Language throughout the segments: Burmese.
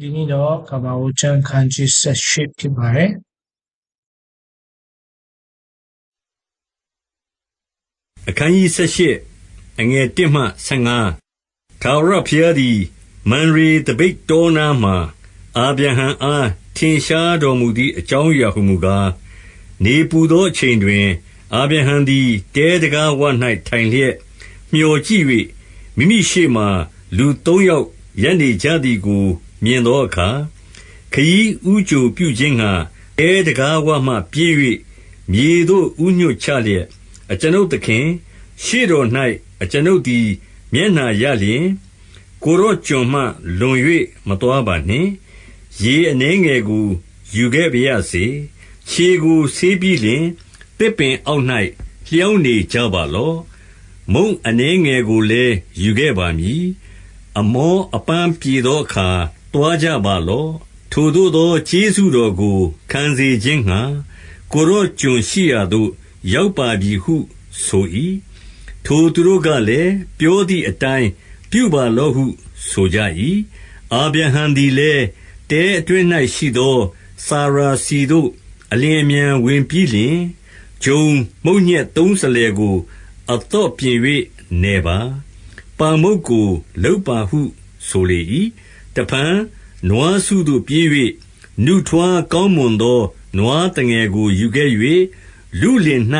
ဒီနေ့တော့ကမ္ဘာဦးချမ်းခန်းကြီး78ဖြစ်ပါတယ်အခန်းကြီး78အငယ်1မှ15ထာဝရဘုရားသည်မန်ရေတပိတ်တောနာမှာအာဗြဟံအားထင်ရှားတော်မူသည့်အကြောင်းအရာဟုမူကားနေပူသောအချိန်တွင် အာဗြဟံသည်တဲတကားဝ၌ထိုင်လျက်မျှော်ကြည့်၍မိမိရှေ့မှလူသုံးယောက်ရပ်နေကြသည်ကို မြင်သောအခါ ခရီးဥကြိုပြုခြင်းငှာတဲတကားဝမှပြေး၍မြေသို့ဥညွတ်ချလျက် အကျွန်ုပ်သခင် ရှေ့တော်၌အကျွန်ုပ်သည် မျက်နှာရလျင် ကိုရော့ကျွန်မှ လွန်၍မတော်ပါနှင့် ရေအနှဲငယ်ကို ယူခဲ့ပါရစေ ခြေကို ဆေးပြီးလျင်တစ်ပင်အောက်၌လျောင်းနေကြပါလော့ မုံအနှဲငယ်ကိုလည်း ယူခဲ့ပါမည် အမောအပန်းပြေသောအခါ တွားကြပါလော့ ထိုသို့သော ကျေးဇူးတော်ကို ခံစေခြင်းငှာကိုရော့ကျွန်ရှိရာသို့ ရောက်ပါပြီဟုဆို၏ထိုသူတို့ကလည်း ပြောသည့်အတိုင်း ပြုပါလော့ဟု ဆိုကြ၏အာဗြဟံသည်လည်း တဲအတွင်း၌ရှိသော စာရာစီတို့ အလျင်အမြန်ဝင်ပြီးလျှင် ဂျုံမုံညက်သုံးစလဲကိုအတော့ပြင်၍နေပါ ပါမုတ်ကိုလှုပ်ပါဟု ဆိုလေ၏ တဖန် နွားစုသို့ပြေး၍နုထွားကောင်းမွန်သော နွားတငယ်ကို ယူခဲ့၍လူလင်၌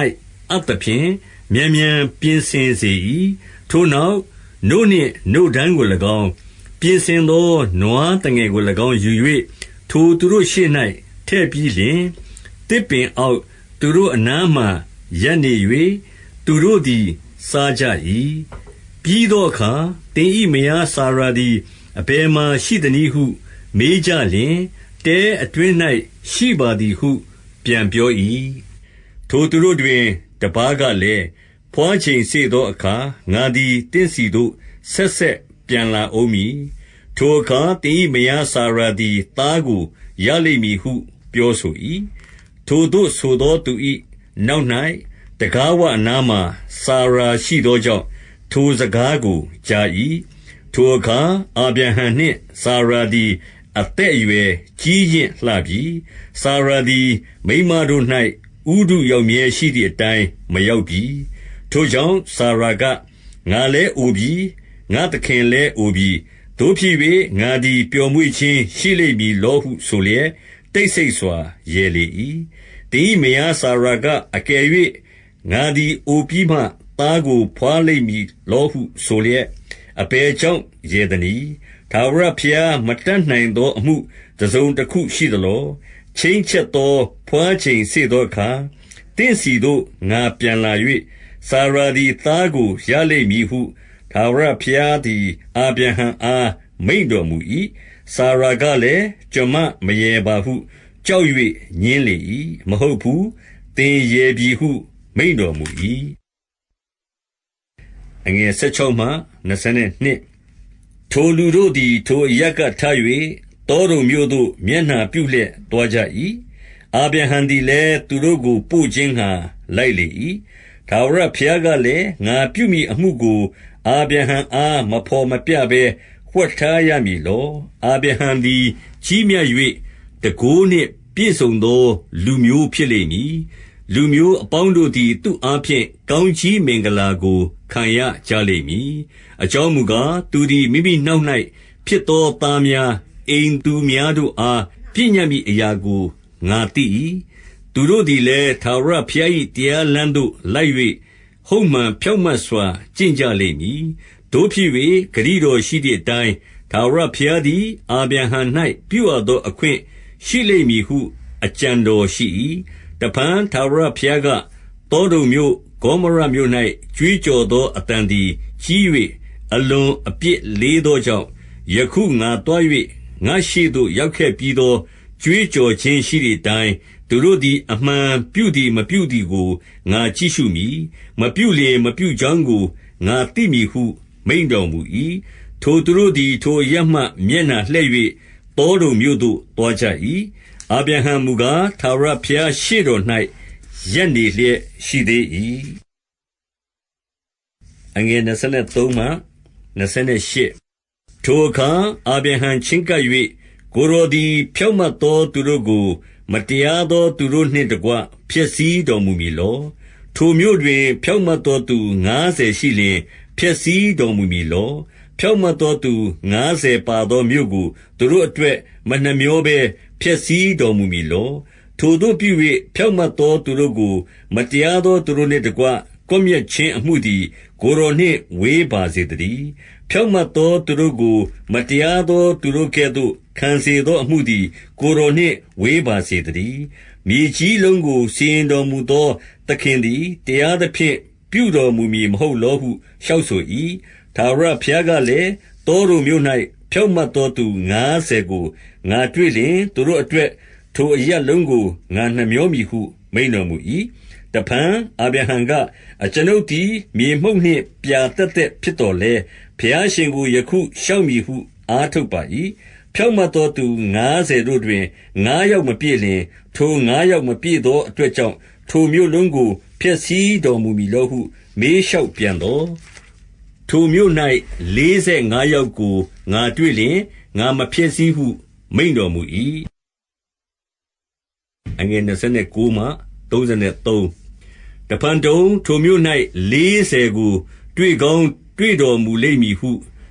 အပ်သဖြင့် မြန်မြန်ပြင်ဆင်စေ၏ထိုနောက် နို့နှင့် နို့ဒန်းကို၎င်း ပြင်ဆင်သော နွားတငယ်ကို၎င်း ယူ၍ထိုသူတို့ရှေ့၌ထည့်ပြီးလျှင်တစ်ပင်အောက် သူတို့အနားမှရပ်နေ၍သူတို့သည် စားကြ၏ပြီးသောအခါတင်ဤမယားစာရာသည် အဘယ်မှရှိသနည်းဟု မေးကြလျင် တဲအတွင်း၌ရှိပါသည်ဟု ပြန်ပြော၏ထိုသူတို့တွင် တပါးကလည်း ဘွားချိန်စေ့သောအခါ ငါသည်တင့်စီသို့ ဆက်ဆက်ပြန်လာဦးမည် ထိုအခါတင်ဤမယားစာရာသည် သားကိုရလိမ့်မည်ဟု ပြောဆို၏ထိုသို့ဆိုသောသူ၏နောက်၌တကားဝအနားမှာ စာရာရှိသောကြောင့် ထိုစကားကိုကြား၏ ထိုအခါ အာဗြဟံနှင့် စာရာသည် အသက်အရွယ်ကြီးရင့်လှပြီ စာရာသည် မိန်းမတို့၌ဥဒုရောက်မြဲရှိသည့်အတိုင်း မရောက်ပြီ ထိုကြောင့် စာရာက ငါလည်းအိုပြီ ငါသခင်လည်း အိုပြီတို့ဖြစ်၍ငါသည် ပျော်မွေ့ခြင်းရှိလိမ့်မည်လောဟု ဆိုလျက် တိတ်ဆိတ်စွာရေလေ၏တင်းမယားစာရာက အကယ်၍ငါသည် အိုပြီးမှ သားကိုဖွာလိမ့်မည်လောဟု ဆိုလျက် အပေကြောင့်ရေသနီထာဝရဘုရားမတတ်နိုင်သောအမှုတစုံတစ်ခုရှိသလောချင်းချက်သောဖွာချိန်စေသောအခါတင့်စီသို့ငါပြန်လာ၍စာရာသည်သားကိုရလိမ့်မည်ဟုထာဝရဘုရားသည်အာဗြဟံအားမိန့်တော်မူ၏စာရာကလည်းကျွန်မမရေပါဟု ကြောက်၍ညင်းလေ၏မဟုတ်ဘူးသင်ရေပြီဟု မိန့်တော်မူ၏ အငယ်16မှ22ထိုလူတို့သည် ထိုအရက်ကထ၍တောတုံမြို့သို့ မျက်နှာပြုလျက် သွားကြ၏အာဗြဟံသည်လည်း သူတို့ကို ပို့ခြင်းငှာလိုက်လေ၏ထာဝရဘုရားကလည်း ငါပြုမိအမှုကို အာဗြဟံအားမဖော်မပြဘဲ ဝှက်ထားရမည်လော အာဗြဟံသည် ကြီးမြတ်၍တကိုးနှင့် ပြည့်စုံသော လူမျိုးဖြစ်လိမ့်မည် လူမျိုးအပေါင်းတို့သည် သူ့အားဖြင့် ကောင်းကြီးမင်္ဂလာကို ခံရကြလိမ့်မည် အကြောင်းမူကား သူသည် မိမိနောက်၌ဖြစ်သောသားများ အိမ်သူများတို့အားပြည့်ညတ်မိအရာကို ငါသိ၏သူတို့သည်လည်း ထာဝရဘုရား၏တရားလမ်းသို့ လိုက်၍ဟုတ်မှန်ဖြောင့်မတ်စွာ ကျင့်ကြလိမ့်မည်တို့ဖြစ်၍ဂရိတော်ရှိသည့်အတိုင်း ထာဝရဘုရားသည် အာဗြဟံ၌ပြုအပ်သောအခွင့်ရှိလိမ့်မည်ဟု အကြံတော်ရှိ၏ တဖန်ထာဝရဘုရားကတောတုံမြို့ ဂေါမရမြို့၌ကြွေးကြော်သောအတန်သည် ကြီး၍အလွန်အပြစ်လေးသောကြောင့် ယခုငါတွား၍ငါရှိသို့ ရောက်ခဲ့ပြီးသော ကြွေးကြော်ခြင်းရှိသည့်အတိုင်း သူတို့သည် အမှန်ပြုသည်မပြုသည်ကို ငါကြည့်ရှုမည် မပြုလျင် မပြုကြောင်းကို ငါသိမည်ဟု မိန်တော်မူ၏ထိုသူတို့သည် ထိုရက်မှ မျက်နှာလှည့်၍တောတုံမြို့သို့တွားကြ၏ အာဗြဟံမူကား ထာဝရဘုရားရှေ့တော်၌ရက်နေလျက်ရှိသေး၏အငယ်23မှ28ထိုအခါ အာဗြဟံချင်းကပ်၍ကိုယ်တော်သည် ဖြောင့်မတ်သော သူတို့ကို မတရားသော သူတို့နှင့်တကွ ဖျက်ဆီးတော်မူမည်လော။ထိုမြို့တွင် ဖြောင့်မတ်သောသူ ငါးဆယ်ရှိလျှင် ဖျက်ဆီးတော်မူမည်လော။ဖြောင့်မတ်သောသူ ငါးဆယ်ပါသောမြို့ကို သူတို့အတွက် မနှမြောဘဲ ဖျက်ဆီးတော်မူမည်လော။ထိုသို့ပြု၍ဖြောင့်မတ်သောသူတို့ကို မတရားသောသူတို့နှင့်တကွ ကွပ်မျက်ခြင်းအမှုသည် ကိုယ်တော်နှင့် ဝေးပါစေသတည်း။ဖြောင့်မတ်သောသူတို့ကို မတရားသောသူတို့ကဲ့သို့ ခံစေသောအမှုသည် ကိုယ်တော်နှင့် ဝေးပါစေသတည်း။မြေကြီးလုံးကို စီရင်တော်မူသော သခင်သည် တရားသဖြင့် ပြုတော်မူမည်မဟုတ်လောဟု လျှောက်ဆို၏။ထာဝရဘုရားကလည်း၊သောဒုံမြို့၌ ဖြောင့်မတ်သောသူငါးဆယ်ကို ငါတွေ့လျှင် သူတို့အတွက် ထိုအရပ်လုံးကို ငါနှမြောမည်ဟု မိန့်တော်မူ၏။တဖန်အာဗြဟံက၊အကျွန်ုပ်သည် မြေမှုန့်နှင့် ပြာသက်သက်ဖြစ်သော်လည်း၊ဘုရားရှင်ကို ယခုလျှောက်မည်ဟု အားထုတ်ပါ၏။ဖြောင့်မတ်သောသူငါးဆယ်တို့တွင် ငါးယောက်မပြည့်လျှင်၊ထိုငါးယောက်မပြည့်သောအတွက်ကြောင့် ထိုမြို့လုံးကို ဖျက်ဆီးတော်မူမည်လောဟု မေးလျှောက်ပြန်သော်၊ ထိုမြို့၌လေးဆယ်ငါးယောက်ကို ငါတွေ့လျှင် ငါမဖျက်ဆီးဟု မိန့်တော်မူ၏။တဖန်တုံ၊ထိုမြို့၌လေးဆယ်ကို တွေ့ကောင်းတွေ့တော်မူလိမ့်မည်ဟု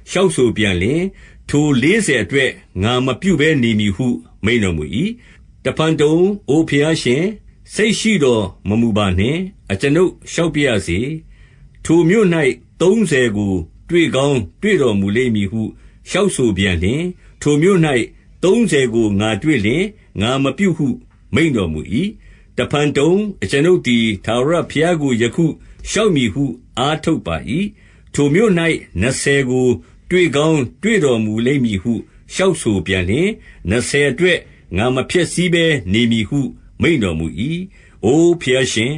လျှောက်ဆိုပြန်လျှင်၊ထိုလေးဆယ်အတွက် ငါမပြုဘဲနေမည်ဟု မိန့်တော်မူ၏။တဖန်တုံ၊အိုဘုရားရှင်၊စိတ်ရှိတော်မမူပါနှင့်။အကျွန်ုပ်လျှောက်ပါရစေ။ထိုမြို့၌ သုံးဆယ်ကို တွေ့ကောင်းတွေ့တော်မူလိမ့်မည်ဟု လျှောက်ဆိုပြန်လျှင်၊ထိုမြို့၌သုံးဆယ်ကို ငါတွေ့လျှင် ငါမပြုဟု မိန့်တော်မူ၏။တဖန်တုံ၊အကျွန်ုပ်သည် ထာဝရဘုရားကို ယခု လျှောက်မည်ဟု အားထုတ်ပါ၏။ထိုမြို့၌နှစ်ဆယ်ကို တွေ့ကောင်းတွေ့တော်မူလိမ့်မည်ဟု လျှောက်ဆိုပြန်လျှင်၊နှစ်ဆယ်အတွက် ငါမဖျက်ဆီးဘဲ နေမည်ဟု မိန့်တော်မူ၏။အိုဘုရားရှင်၊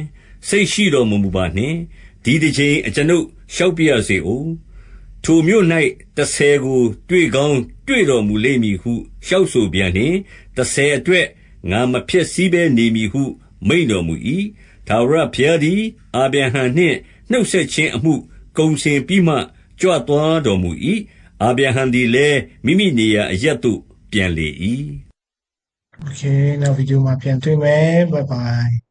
စိတ်ရှိတော်မမူပါနှင့်။ဒီတကြိမ် အကျွန်ုပ် လျှောက်ပါရစေဦး။ထိုမြို့၌တဆယ်ကို တွေ့ကောင်းတွေ့တော်မူလိမ့်မည်ဟု လျှောက်ဆိုပြန်လျှင်၊တဆယ်အတွက် ငါမဖျက်ဆီးဘဲနေမည်ဟု မိန့်တော်မူ၏။ထာဝရဘုရားသည် အာဗြဟံနှင့် နှုတ်ဆက်ခြင်းအမှု ကုန်စင်ပြီးမှ ကြွသွားတော်မူ၏။အာဗြဟံသည်လည်း မိမိနေရာအရပ်သို့ ပြန်လေ၏။ Okay နောက်ဗီဒီယိုမှာ ပြန်တွေ့မယ်။ Bye bye